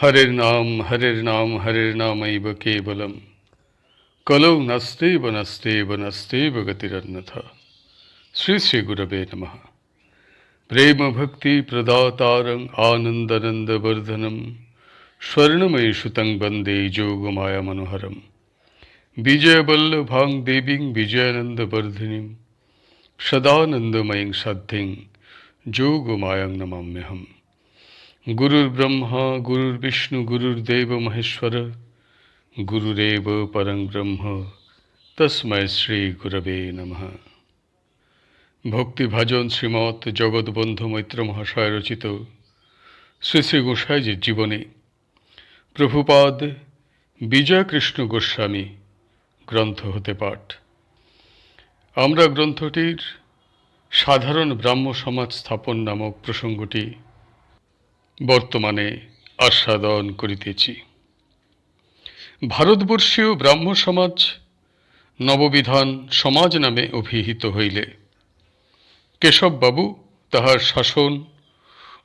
হরের নাম হরের নাম হরের নামৈব কেবলম কলৌ নাস্তেব নাস্তেব নাস্তেব গতিরন্যথা শ্রী শ্রী গুরবে নমঃ প্রেম ভক্তি প্রদাতারং আনন্দনন্দবর্ধনম স্বর্ণময়ী সুতং বন্দে যোগমায়া মনোহরম বিজয়বল্লভাং দেবীং বিজয়ানন্দবর্ধিনীম সদানন্দময়ীং সাধ্যিং যোগমায়াং নমাম্যহম গুরুর্ব্রহ্মা গুরুর্বিষ্ণু গুরুর্দেব মহেশ্বর গুরুরেব পরং ব্রহ্ম তস্মৈ শ্রী গুরবে নমঃ ভক্তিভাজন শ্রীমৎ জগৎবন্ধু মৈত্র মহাশয় রচিত শ্রী শ্রী গোসাইজির জীবনী প্রভুপাদ বিজয়কৃষ্ণ গোস্বামী গ্রন্থ হতে পাঠ আমরা গ্রন্থটির সাধারণ ব্রাহ্ম সমাজ স্থাপন নামক প্রসঙ্গটি বর্তমানে আস্বাদন করিতেছি। ভারতবর্ষীয় ব্রাহ্ম সমাজ নববিধান সমাজ নামে অভিহিত হইলে কেশববাবু তাহার শাসন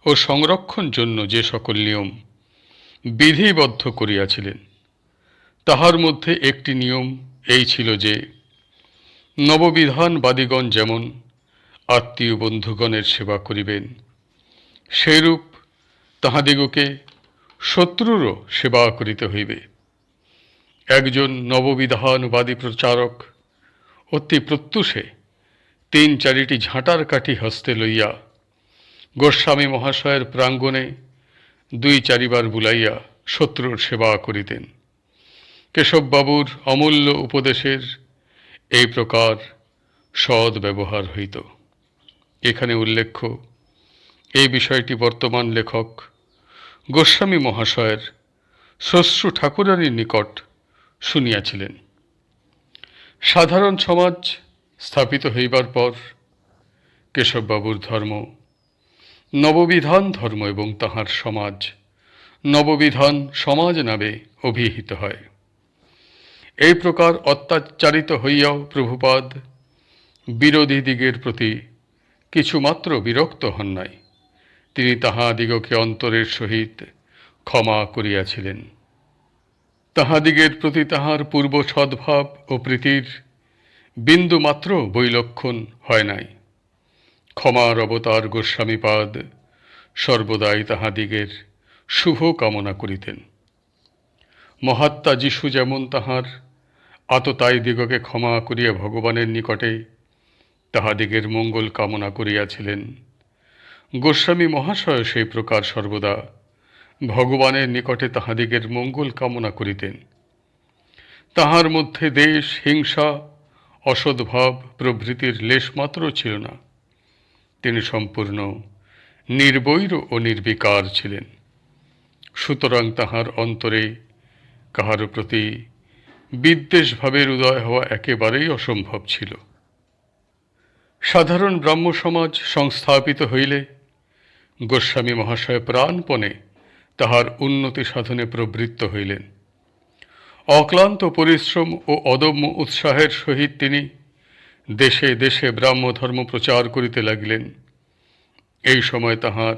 ও সংরক্ষণ জন্য যে সকল নিয়ম বিধিবদ্ধ করিয়াছিলেন, তাহার মধ্যে একটি নিয়ম এই ছিল যে, নববিধানবাদীগণ যেমন আত্মীয় বন্ধুগণের সেবা করিবেন, সেইরূপ তাহাদিগকে শত্রুরও সেবা করিতে হইবে। একজন নববিধানবাদী প্রচারক অতি প্রত্যুষে তিন চারিটি ঝাঁটার কাঠি হস্তে লইয়া গোস্বামী মহাশয়ের প্রাঙ্গণে দুই চারিবার বুলাইয়া শত্রুর সেবা করিতেন। কেশববাবুর অমূল্য উপদেশের এই প্রকার সৎ ব্যবহার হইত। এখানে উল্লেখ্য, এই বিষয়টি বর্তমান লেখক গোস্বামী মহাশয়ের শ্মশ্রু ঠাকুরানীর নিকট শুনিয়াছিলেন। সাধারণ সমাজ স্থাপিত হইবার পর কেশববাবুর ধর্ম, নববিধান ধর্ম এবং তাহার সমাজ, নববিধান সমাজ নামে অভিহিত হয়। এই প্রকার অত্যাচারিত হইয়াও প্রভুপাদ বিরোধী দিগের প্রতি কিছুমাত্র বিরক্ত হন নাই। তিনি তাহাদিগকে অন্তরের সহিত ক্ষমা করিয়াছিলেন। তাহাদিগের প্রতি তাহার পূর্ব সদ্ভাব ও প্রীতির বিন্দুমাত্র বৈলক্ষণ হয় নাই। ক্ষমার অবতার গোস্বামীপাদ সর্বদাই তাহাদিগের শুভ কামনা করিতেন। মহাত্মা যিশু যেমন তাহার আততাই দিগকে ক্ষমা করিয়া ভগবানের নিকটে তাহাদিগের মঙ্গল কামনা করিয়াছিলেন গোস্বামী মহাশয় সেই প্রকার সর্বদা। ভগবানের নিকটে তাহাদিগের মঙ্গল কামনা করিতেন। তাহার মধ্যে দেশ, হিংসা অসদ্ভাব প্রভৃতির লেশমাত্র ছিল না। তিনি সম্পূর্ণ নির্বৈর ও নির্বিকার ছিলেন। সুতরাং তাহার অন্তরে কাহার প্রতি বিদ্বেষভাবের উদয় হওয়া একেবারেই অসম্ভব ছিল। সাধারণ ব্রাহ্ম সমাজ সংস্থাপিত হইলে গোস্বামী মহাশয় প্রাণপণে তাহার উন্নতি সাধনে প্রবৃত্ত হইলেন। অক্লান্ত পরিশ্রম ও অদম্য উৎসাহের সহিত তিনি দেশে দেশে ব্রাহ্মধর্ম প্রচার করিতে লাগিলেন। এই সময় তাহার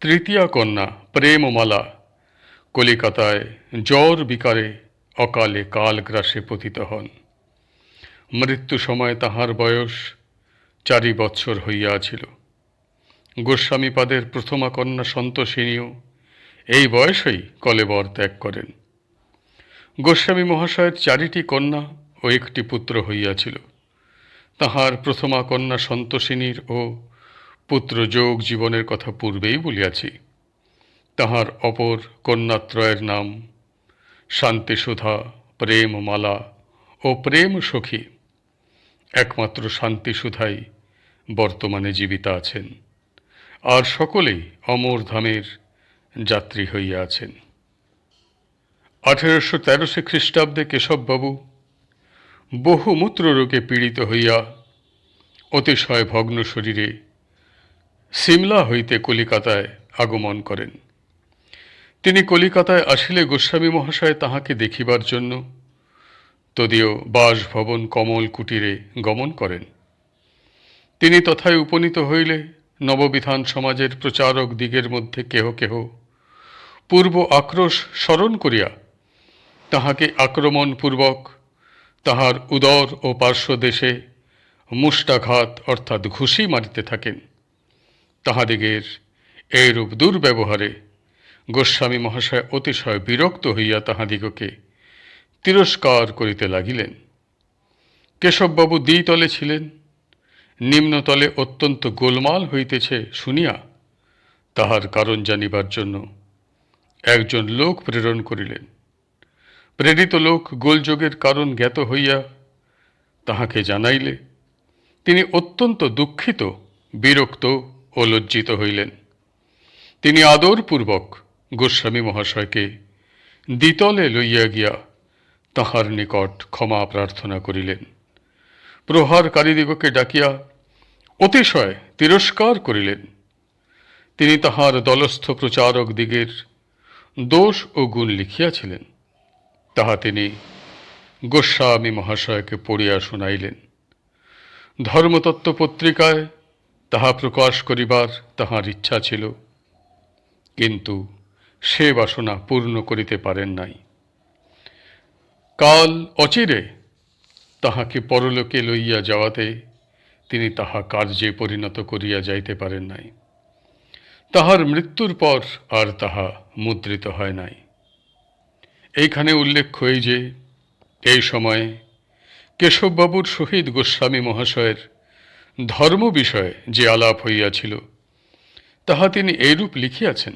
তৃতীয়া কন্যা প্রেমমালা কলিকাতায় জ্বর বিকারে অকালে কালগ্রাসে পতিত হন। মৃত্যু সময় তাহার বয়স চারি বৎসর হইয়াছিল। গোস্বামীপাদের প্রথমা কন্যা সন্তোষিনীও এই বয়সেই কলেবর ত্যাগ করেন। গোস্বামী মহাশয়ের চারিটি কন্যা ও একটি পুত্র হইয়াছিল। তাহার প্রথমা কন্যা সন্তোষিনীর ও পুত্র যোগ জীবনের কথা পূর্বেই বলিয়াছি। তাহার অপর কন্যাত্রয়ের নাম শান্তিসুধা, প্রেমমালা ও প্রেম সখী একমাত্র শান্তিসুধাই বর্তমানে জীবিতা আছেন। আর সকলেই অমর ধামের যাত্রী হইয়া আছেন। আঠেরোশো তেরোশো খ্রিস্টাব্দে কেশববাবু বহু মূত্র রোগে পীড়িত হইয়া অতিশয় ভগ্ন শরীরে সিমলা হইতে কলিকাতায় আগমন করেন। তিনি কলিকাতায় আসিলে গোস্বামী মহাশয় তাহাকে দেখিবার জন্য তদীয় বাসভবন কমল কুটিরে গমন করেন। তিনি তথায় উপনীত হইলে নববিধান সমাজের প্রচারক দিগের মধ্যে কেহ কেহ। পূর্ব আক্রোশ স্মরণ করিয়া তাহাকে আক্রমণপূর্বক তাহার উদর ও পার্শ্বদেশে মুষ্টাঘাত অর্থাৎ ঘুষি মারিতে থাকেন। তাহাদিগের এইরূপ দুর্ব্যবহারে গোস্বামী মহাশয় অতিশয় বিরক্ত হইয়া তাহাদিগকে তিরস্কার করিতে লাগিলেন। কেশববাবু দ্বিতলে ছিলেন। নিম্নতলে অত্যন্ত গোলমাল হইতেছে শুনিয়া তাহার কারণ জানিবার জন্য একজন লোক প্রেরণ করিলেন। প্রেরিত লোক গোলযোগের কারণ জ্ঞাত হইয়া তাহাকে জানাইলে, তিনি অত্যন্ত দুঃখিত, বিরক্ত ও লজ্জিত হইলেন। তিনি আদরপূর্বক গোস্বামী মহাশয়কে দ্বিতলে লইয়া গিয়া তাহার নিকট ক্ষমা প্রার্থনা করিলেন। প্রহারকারীদিগকে ডাকিয়া অতিশয় তিরস্কার করিলেন। তিনি তাহার দলস্থ প্রচারক দিগের দোষ ও গুণ লিখিয়াছিলেন। তাহা তিনি গোস্বামী মহাশয়কে পড়িয়া শুনাইলেন। ধর্মতত্ত্ব পত্রিকায় তাহা প্রকাশ করিবার তাহার ইচ্ছা ছিল, কিন্তু সে বাসনা পূর্ণ করিতে পারেন নাই। কাল অচিরে তাহাকে পরলোকে লইয়া যাওয়াতে তিনি তাহা কার্যে পরিণত করিয়া যাইতে পারেন নাই। তাহার মৃত্যুর পর আর তাহা মুদ্রিত হয় নাই। এইখানে উল্লেখ্য এই যে, এই সময়ে কেশববাবুর সহিত গোস্বামী মহাশয়ের ধর্ম বিষয়ে যে আলাপ হইয়াছিল, তাহা তিনি এইরূপ লিখিয়াছেন।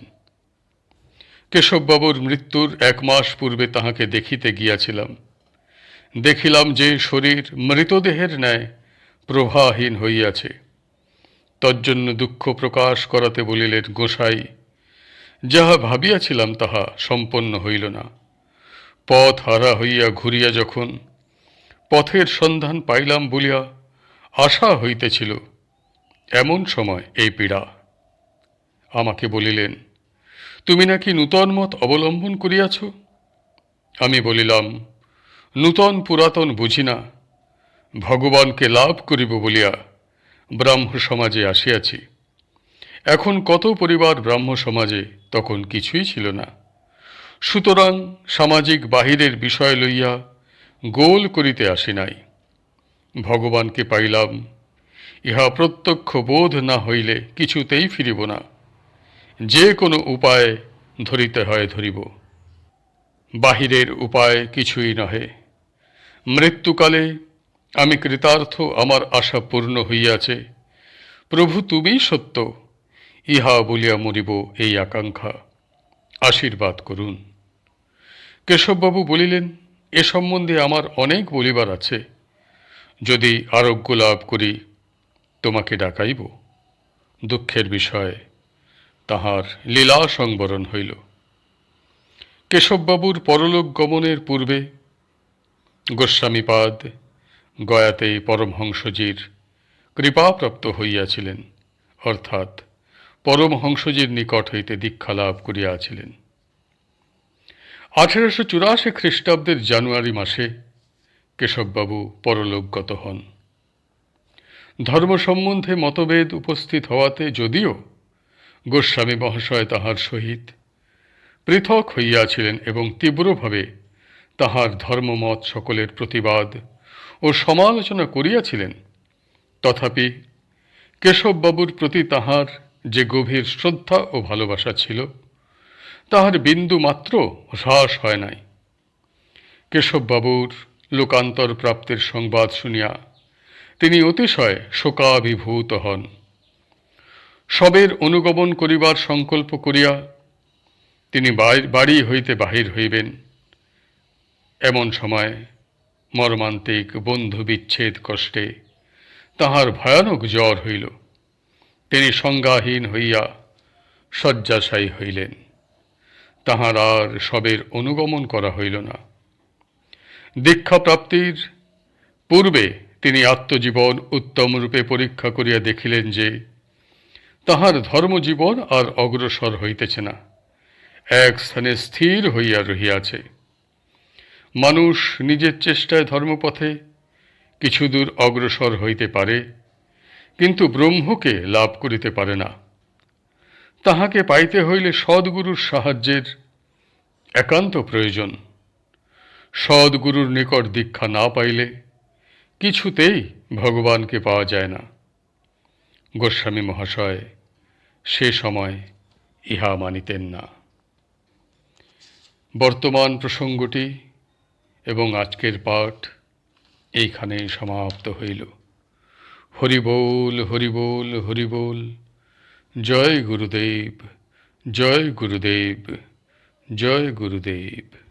কেশববাবুর মৃত্যুর এক মাস পূর্বে তাহাকে দেখিতে গিয়াছিলাম। দেখিলাম যে শরীর মৃতদেহের ন্যায় প্রভাহীন হইয়াছে। তজ্জন্য দুঃখ প্রকাশ করাতে বলিলেন গোসাই, যাহা ভাবিয়াছিলাম তাহা সম্পন্ন হইল না। পথ হারা হইয়া ঘুরিয়া যখন পথের সন্ধান পাইলাম বলিয়া আশা হইতেছিল, এমন সময় এই পীড়া। আমাকে বলিলেন, তুমি নাকি নূতন মত অবলম্বন করিয়াছ? আমি বলিলাম নূতন পুরাতন বুঝি না। ভগবানকে লাভ করিব বলিয়া ব্রাহ্ম সমাজে আসিয়াছি। এখন কত পরিবার ব্রাহ্ম সমাজে তখন কিছুই ছিল না। সুতরাং সামাজিক বাহিরের বিষয় লইয়া গোল করিতে আসি নাই। ভগবানকে পাইলাম, ইহা প্রত্যক্ষ বোধ না হইলে কিছুতেই ফিরিব না। যে কোনো উপায় ধরিতে হয় ধরিব। বাহিরের উপায় কিছুই নহে। মৃত্যুকালে আমি কৃতার্থ, আমার আশা পূর্ণ হইয়াছে। প্রভু, তুমি সত্য, ইহা বলিয়া মরিব এই আকাঙ্ক্ষা। আশীর্বাদ করুন। কেশববাবু বলিলেন, এ সম্বন্ধে আমার অনেক বলিবার আছে। যদি আরোগ্য লাভ করি, তোমাকে ডাকাইব। দুঃখের বিষয়, তাহার লীলা সংবরণ হইল। কেশববাবুর পরলোক গমনের পূর্বে গোস্বামীপাদ গয়াতে পরমহংসজির কৃপাপ্রাপ্ত হইয়াছিলেন, অর্থাৎ পরমহংসজির নিকট হইতে দীক্ষা লাভ করিয়াছিলেন। আঠেরোশো চুরাশি খ্রিস্টাব্দের জানুয়ারি মাসে কেশববাবু পরলোকগত হন। ধর্ম সম্বন্ধে মতভেদ উপস্থিত হওয়াতে যদিও গোস্বামী মহাশয় তাহার সহিত পৃথক হইয়াছিলেন এবং তীব্রভাবে তাহার ধর্মমত সকলের প্রতিবাদ ও সমালোচনা করিয়াছিলেন। তথাপি কেশববাবুর প্রতি তাহার যে গভীর শ্রদ্ধা ও ভালোবাসা ছিল, তাহার বিন্দু মাত্র হ্রাস হয় নাই। কেশববাবুর লোকান্তর প্রাপ্তির সংবাদ শুনিয়া তিনি অতিশয় শোকাভিভূত হন। সবের অনুগমন করিবার সংকল্প করিয়া তিনি বাড়ি হইতে বাহির হইবেন। এমন সময় মর্মান্তিক বন্ধু বিচ্ছেদ কষ্টে তাহার ভয়ানক জ্বর হইল। তিনি সংজ্ঞাহীন হইয়া শয্যাশায়ী হইলেন। তাহার আর সবের অনুগমন করা হইল না। দীক্ষাপ্রাপ্তির পূর্বে তিনি আত্মজীবন উত্তম রূপে পরীক্ষা করিয়া দেখিলেন যে তাহার ধর্মজীবন আর অগ্রসর হইতেছে না। এক স্থানে স্থির হইয়া রহিয়াছে। মানুষ নিজের চেষ্টায় ধর্মপথে কিছু দূর অগ্রসর হইতে পারে, কিন্তু ব্রহ্মকে লাভ করিতে পারে না। তাহাকে পাইতে হইলে সদ্গুরুর সাহায্যের একান্ত প্রয়োজন। সদ্গুরুর নিকট দীক্ষা না পাইলে কিছুতেই ভগবানকে পাওয়া যায় না। গোস্বামী মহাশয়, সে সময় ইহা মানিতেন না। বর্তমান প্রসঙ্গটি এবং আজকের পাঠ এইখানে সমাপ্ত হইল। হরিবোল হরিবোল হরিবোল, জয় গুরুদেব জয় গুরুদেব জয় গুরুদেব।